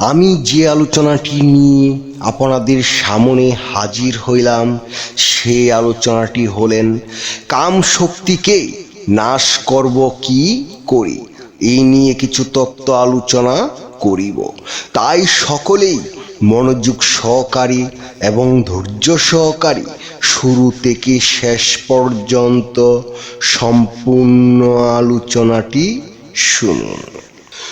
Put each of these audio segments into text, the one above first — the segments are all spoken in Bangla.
আমি যে আলোচনাটি নিয়ে আপনাদের সামনে হাজির হইলাম সেই আলোচনাটি হলেন, কাম শক্তিকে নাশ করব কি করি? এই নিয়ে কিছু তত্ত্ব আলোচনা করিব। তাই সকলেই মনোযোগ সহকারী এবং ধৈর্য সহকারী শুরু থেকে শেষ পর্যন্ত সম্পূর্ণ আলোচনাটি শুনুন।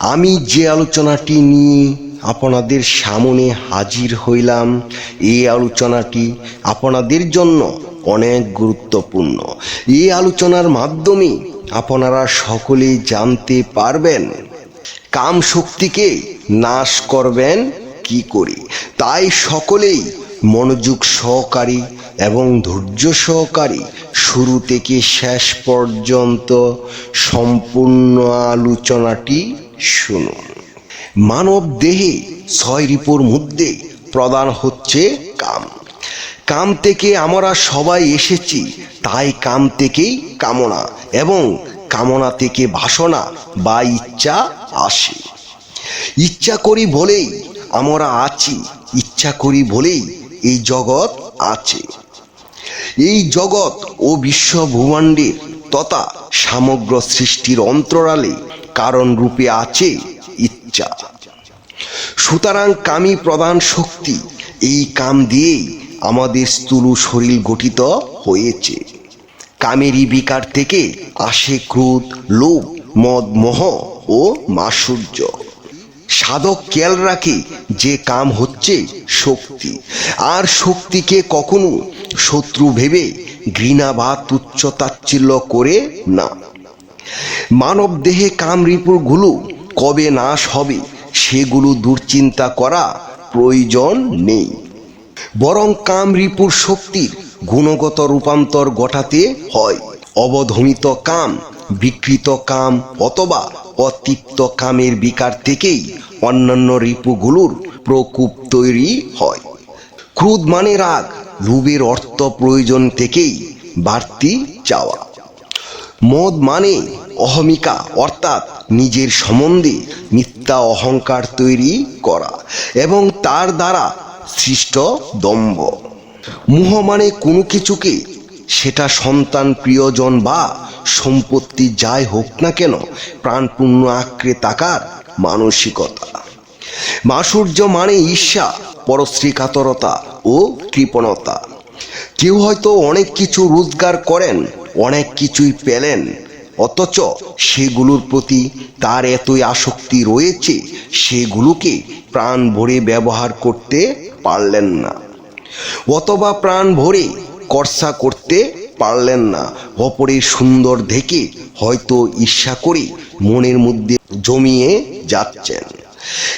আমি যে আলোচনাটি নিয়ে আপনাদের সামনে হাজির হইলাম, এই আলোচনাটি আপনাদের জন্য অনেক গুরুত্বপূর্ণ। এই আলোচনার মাধ্যমে আপনারা সকলেই জানতে পারবেন, কাম শক্তিকে নাশ করবেন কি করে। তাই সকলেই মনোযোগ সহকারী এবং ধৈর্য সহকারী শুরু থেকে শেষ পর্যন্ত সম্পূর্ণ আলোচনাটি শুনুন। মানব দেহে ছয় রিপুর মধ্যে প্রদান হচ্ছে কাম। কাম থেকে আমরা সবাই এসেছি, তাই কাম থেকেই কামনা এবং কামনা থেকে বাসনা বা ইচ্ছা আসে। ইচ্ছা করি বলেই আমরা আছি, ইচ্ছা করি বলেই এই জগৎ আছে। এই জগৎ ও বিশ্ব ভূমাণ্ডের তথা সমগ্র সৃষ্টির অন্তরালে কারণ রূপে আছে ইচ্ছা। সুতরাং কামই প্রধান শক্তি। এই কাম দিয়েই আমাদের স্থূল শরীর গঠিত হয়েছে। কামেরই বিকার থেকে আসে ক্রোধ, লোভ, মদ, মোহ ও মাসুর্য। সাধক খেয়াল রাখে যে কাম হচ্ছে শক্তি। আর শক্তিকে কখনো শত্রু ভেবে ঘৃণা বা তুচ্ছ তাচ্ছিল্য করে না। মানব দেহে কাম রিপুরগুলো কবে নাশ হবে সেগুলো দুশ্চিন্তা করা প্রয়োজন নেই। বরং কাম রিপুর শক্তির গুণগত রূপান্তর ঘটাতে হয়। অবধমিত কাম, বিকৃত কাম অথবা অতৃপ্ত কামের বিকার থেকেই অন্যান্য রিপুগুলোর প্রকোপ তৈরি হয়। ক্রোধ মানে রাগ, লোভের অর্থ প্রয়োজন থেকেই বাড়তি চাওয়া। মদ মানে অহমিকা, অর্থাৎ নিজের সম্বন্ধে মিথ্যা অহংকার তৈরি করা এবং তার দ্বারা সৃষ্ট দম্ভ। মোহ মানে কোনো কিছুকে, সেটা সন্তান, প্রিয়জন বা সম্পত্তি যাই হোক না কেন, প্রাণপূর্ণ আঁকড়ে তাকার মানসিকতা। মাসুর্য মানে ঈর্ষা, পরশ্রীকাতরতা ও কৃপণতা। কেউ হয়তো অনেক কিছু রোজগার করেন অনেক কিছুই পেলেন, অথচ সেগুলোর প্রতি তার এতই আসক্তি রয়েছে, সেগুলোকে প্রাণ ভরে ব্যবহার করতে পারলেন না। অথবা প্রাণ ভরে কর্ষা করতে পারলেন না। অপরের সুন্দর দেখে হয়তো ঈর্ষা করে মনের মধ্যে জমিয়ে যাচ্ছেন।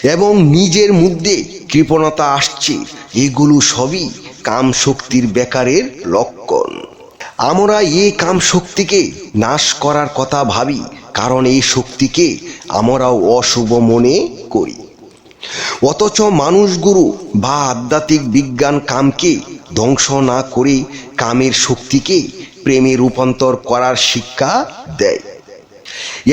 এবং নিজের মধ্যে কৃপণতা আসছে, এগুলো সবই কাম শক্তির বেকারের লক্ষণ আমরা এই কাম শক্তিকে নাশ করার কথা ভাবি, কারণ এই শক্তিকে আমরাও অশুভ মনে করি। অথচ মানুষগুরু বা আধ্যাত্মিক বিজ্ঞান কামকে ধ্বংস না করে কামের শক্তিকে প্রেমে রূপান্তর করার শিক্ষা দেয়।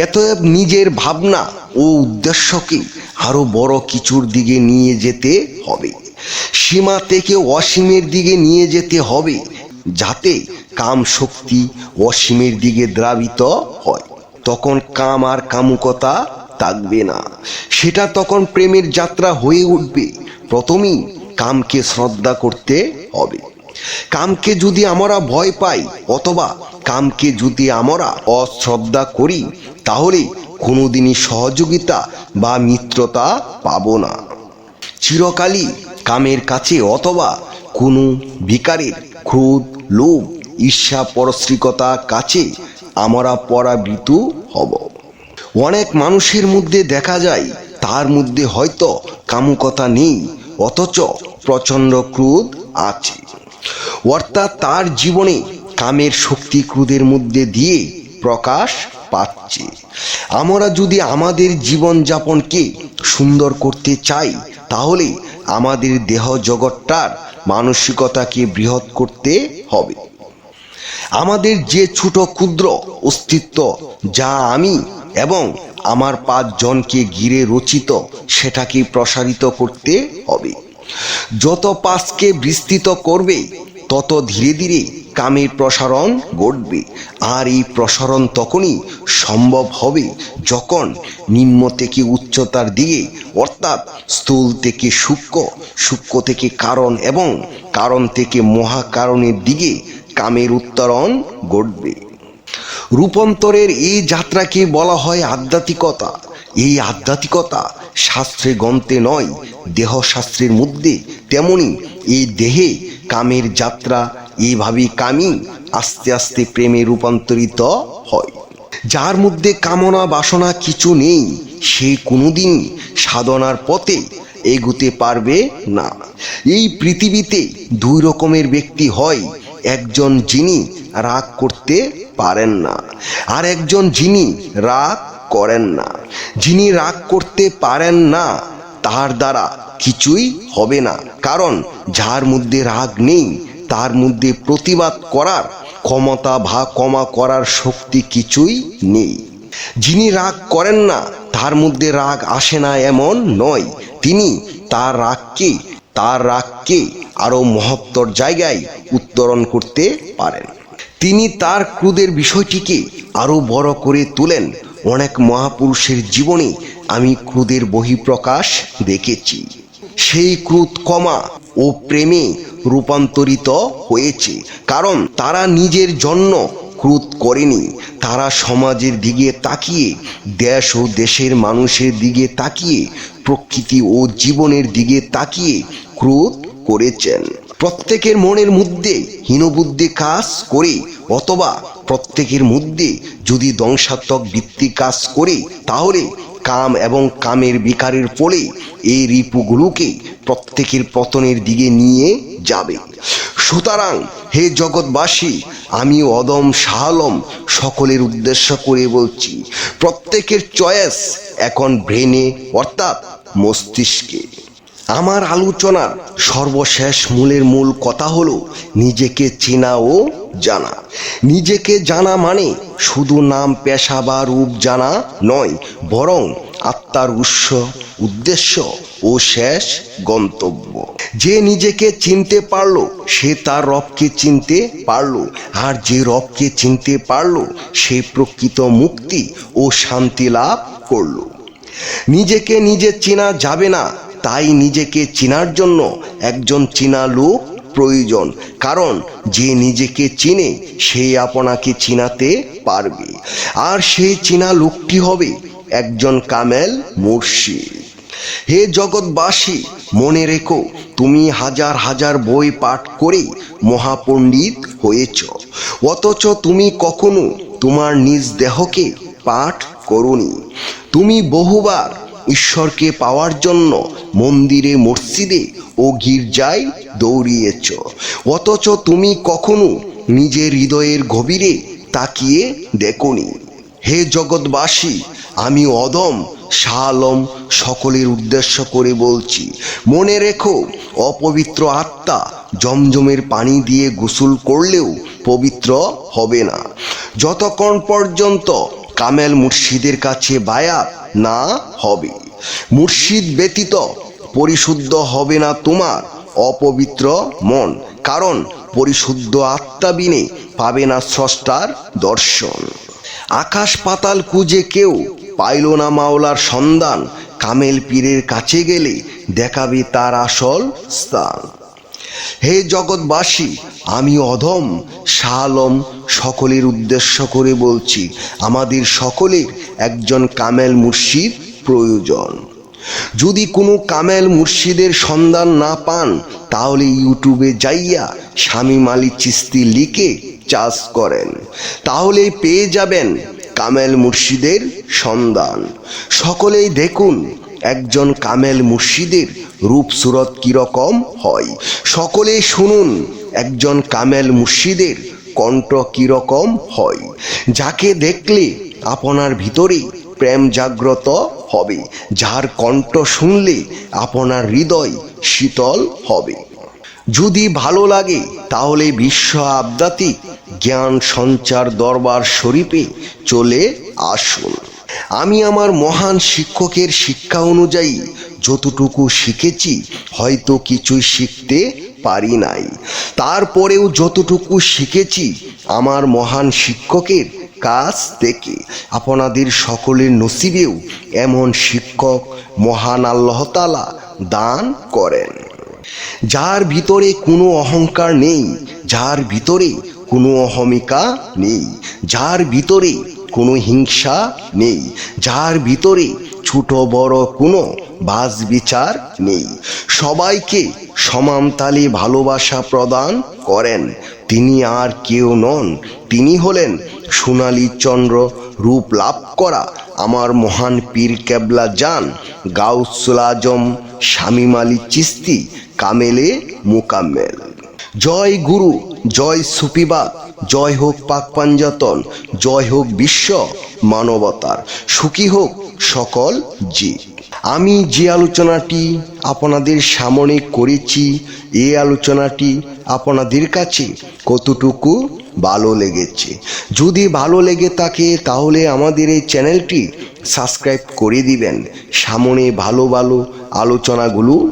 এত নিজের ভাবনা ও উদ্দেশ্যকে আরও বড় কিছুর দিকে নিয়ে যেতে হবে। সীমা থেকে অসীমের দিকে নিয়ে যেতে হবে, যাতে কাম শক্তি অসীমের দিকে দ্রাবিত হয়। তখন কাম আর কামুকতা থাকবে না। সেটা তখন প্রেমের যাত্রা হয়ে উঠবে। প্রথমেই কামকে শ্রদ্ধা করতে হবে। কামকে যদি আমরা ভয় পাই অথবা কামকে যদি আমরা অশ্রদ্ধা করি, তাহলে কোনোদিনই সহযোগিতা বা মিত্রতা পাবো না। চিরকালই কামের কাছে অথবা কোনো বিকারের ক্রোধ, লোভ ঈর্ষা পরশ্রিকতা কাছে আমরা পরাবৃত হব। অনেক মানুষের মধ্যে দেখা যায়, তার মধ্যে হয়তো কামুকতা নেই, অথচ প্রচণ্ড ক্রোধ আছে। অর্থাৎ তার জীবনে কামের শক্তি ক্রোধের মধ্যে দিয়ে প্রকাশ পাচ্ছে। আমরা যদি আমাদের জীবনযাপনকে সুন্দর করতে চাই, তাহলে আমাদের দেহ জগৎটার মানসিকতাকে বৃহৎ করতে হবে। আমাদের যে ছোট ক্ষুদ্র অস্তিত্ব যা আমি এবং আমার পাঁচজনকে ঘিরে রচিত, সেটাকে প্রসারিত করতে হবে। যত পাঁচকে বিস্তৃত করবে, তত ধীরে ধীরে কামের প্রসারণ ঘটবে। আর এই প্রসারণ তখনই সম্ভব হবে যখন নিম্ন থেকে উচ্চতার দিকে, অর্থাৎ স্থূল থেকে সূক্ষ্ম সূক্ষ্ম থেকে কারণ এবং কারণ থেকে মহাকারণের দিকে কামের উত্তরণ ঘটবে। রূপান্তরের এই যাত্রাকে বলা হয় আধ্যাত্মিকতা। এই আধ্যাত্মিকতা শাস্ত্রে গন্তে নয়, দেহশাস্ত্রের মধ্যে। তেমনি এই দেহে কামের যাত্রা এইভাবেই কামই আস্তে আস্তে প্রেমে রূপান্তরিত হয়। যার মধ্যে কামনা বাসনা কিছু নেই, সে কোনোদিন সাধনার পথে এগুতে পারবে না। এই পৃথিবীতে দুই রকমের ব্যক্তি হয় একজন যিনি রাগ করতে পারেন না, আর একজন যিনি রাগ করেন না। যিনি রাগ করতে পারেন না, তার দ্বারা কিছুই হবে না। কারণ যার মধ্যে রাগ নেই, তার মধ্যে প্রতিবাদ করার ক্ষমতা বা ক্ষমা করার শক্তি কিছুই নেই। যিনি রাগ করেন না, তার মধ্যে রাগ আসে না এমন নয়। তিনি তার রাগকে তার রাগকে আরও মহত্তর জায়গায় উত্তরণ করতে পারেন। তিনি তার ক্রুদের বিষয়টিকে আরও বড় করে তোলেন। অনেক মহাপুরুষের জীবনে আমি ক্রুদের বহিঃপ্রকাশ দেখেছি। সেই ক্রুদ কমা ও প্রেমে রূপান্তরিত হয়েছে। কারণ তারা নিজের জন্য ক্রোধ করেনি। তারা সমাজের দিকে তাকিয়ে, দেশ ও দেশের মানুষের দিকে তাকিয়ে, প্রকৃতি ও জীবনের দিকে তাকিয়ে ক্রোধ করেছেন। প্রত্যেকের মনের মধ্যে হীনবুদ্ধি কাজ করে, অথবা প্রত্যেকের মধ্যে যদি ধ্বংসাত্মক বৃত্তি কাজ করে, তাহলে কাম এবং কামের বিকারের ফলে এই রিপুগুলোকে প্রত্যেকের পতনের দিকে নিয়ে যাবে। সুতরাং হে জগৎবাসী আমি অদম সাহলম সকলের উদ্দেশ্য করে বলছি, প্রত্যেকের চয়েস এখন ব্রেনে, অর্থাৎ মস্তিষ্কে। আমার আলোচনার সর্বশেষ মূলের মূল কথা হলো নিজেকে চেনা ও জানা। নিজেকে জানা মানে শুধু নাম, পেশা বা রূপ জানা নয়, বরং আত্মার উৎস, উদ্দেশ্য ও শেষ গন্তব্য। যে নিজেকে চিনতে পারল, সে তার রবকে চিনতে পারল, আর যে রবকে চিনতে পারল, সে প্রকৃত মুক্তি ও শান্তি লাভ করল। নিজেকে নিজে চেনা যাবে না তাই নিজেকে চিনার জন্য একজন চেনা লোক প্রয়োজন। কারণ যে নিজেকে চিনে, সে আপনাকে চিনাতে পারবে। আর সেই চেনা লোকটি হবে একজন কামেল মুর্শিদ। হে জগৎবাসী, মনে রেখো, তুমি হাজার হাজার বই পাঠ করে মহাপণ্ডিত হয়েছ। অথচ তুমি কখনো তোমার নিজ দেহকে পাঠ করনি। তুমি বহুবার ঈশ্বরকে পাওয়ার জন্য মন্দিরে, মসজিদে ও গির্জায় দৌড়িয়েছ। অথচ তুমি কখনো নিজের হৃদয়ের গভীরে তাকিয়ে দেখনি। হে জগৎবাসী, আমি অদম শাহ আলম সকলের উদ্দেশ্য করে বলছি, মনে রেখো, অপবিত্র আত্মা জমজমের পানি দিয়ে গোসল করলেও পবিত্র হবে না। যতক্ষণ পর্যন্ত কামেল মুর্শিদের কাছে বায়াত না হবে। মুর্শিদ ব্যতীত পরিশুদ্ধ হবে না তোমার অপবিত্র মন, কারণ পরিশুদ্ধ আত্মা বিনে পাবে না স্রষ্টার দর্শন। আকাশ পাতাল খুঁজে কেউ পাইল না মাওলার সন্ধান, কামেল পীরের কাছে গেলে দেখাবে তার আসল স্থান। হে জগৎবাসী আমি অধম, শালম, সকলের উদ্দেশ্য করে বলছি, আমাদের সকলের একজন কামেল মুর্শিদ প্রয়োজন। যদি কোনো কামেল মুর্শিদের সন্ধান না পান, তাহলে ইউটিউবে যাইয়া স্বামী মালি চিস্তি লিখে চাষ করেন। তাহলে পেয়ে যাবেন কামেল মুর্শিদের সন্ধান। সকলেই দেখুন, একজন কামেল মুর্শিদের রূপ সুরত কীরকম হয়। সকলে শুনুন একজন কামেল মুর্শিদের কণ্ঠ কীরকম হয়? যাকে দেখলে আপনার ভিতরে প্রেম জাগ্রত হবে, যার কণ্ঠ শুনলে আপনার হৃদয় শীতল হবে। যদি ভালো লাগে, তাহলে বিশ্ব আবদাতিক জ্ঞান সঞ্চার দরবার শরীফে চলে আসুন। আমি আমার মহান শিক্ষকের শিক্ষা অনুযায়ী যতটুকু শিখেছি, হয়তো কিছুই শিখতে পারি নাই। তারপরেও যতটুকু শিখেছি আমার মহান শিক্ষকের কাছ থেকে, আপনাদের সকলের নসিবেও এমন শিক্ষক মহান আল্লাহ তালা দান করেন। যার ভিতরে কোনো অহংকার নেই, যার ভিতরে কোনো অহমিকা নেই, যার ভিতরে কোনো হিংসা নেই, যার ভিতরে ছোট বড় কোনো বাজ বিচার নেই। সবাইকে সমানতালে ভালোবাসা প্রদান করেন। তিনি আর কেউ নন, তিনি হলেন সোনালী চন্দ্র রূপ লাভ করা আমার মহান পীর কেবলা যান গাউসুল আজম, শামিম আলী চিস্তি, কামেলে মোকাম্মেল। জয় গুরু, জয় সুপিবাদ জয় হোক পাক পাঞ্জাতন, জয় হোক বিশ্ব মানবতার, সুখী হোক সকল জীব। আমি যে আলোচনাটি আপনাদের সামনে করেছি এই আলোচনাটি আপনাদের কাছে কতটুকু ভালো লেগেছে? যদি ভালো লেগে থাকে, তাহলে আমাদের এই চ্যানেলটি সাবস্ক্রাইব করে দিবেন। সামনে ভালো ভালো আলোচনাগুলো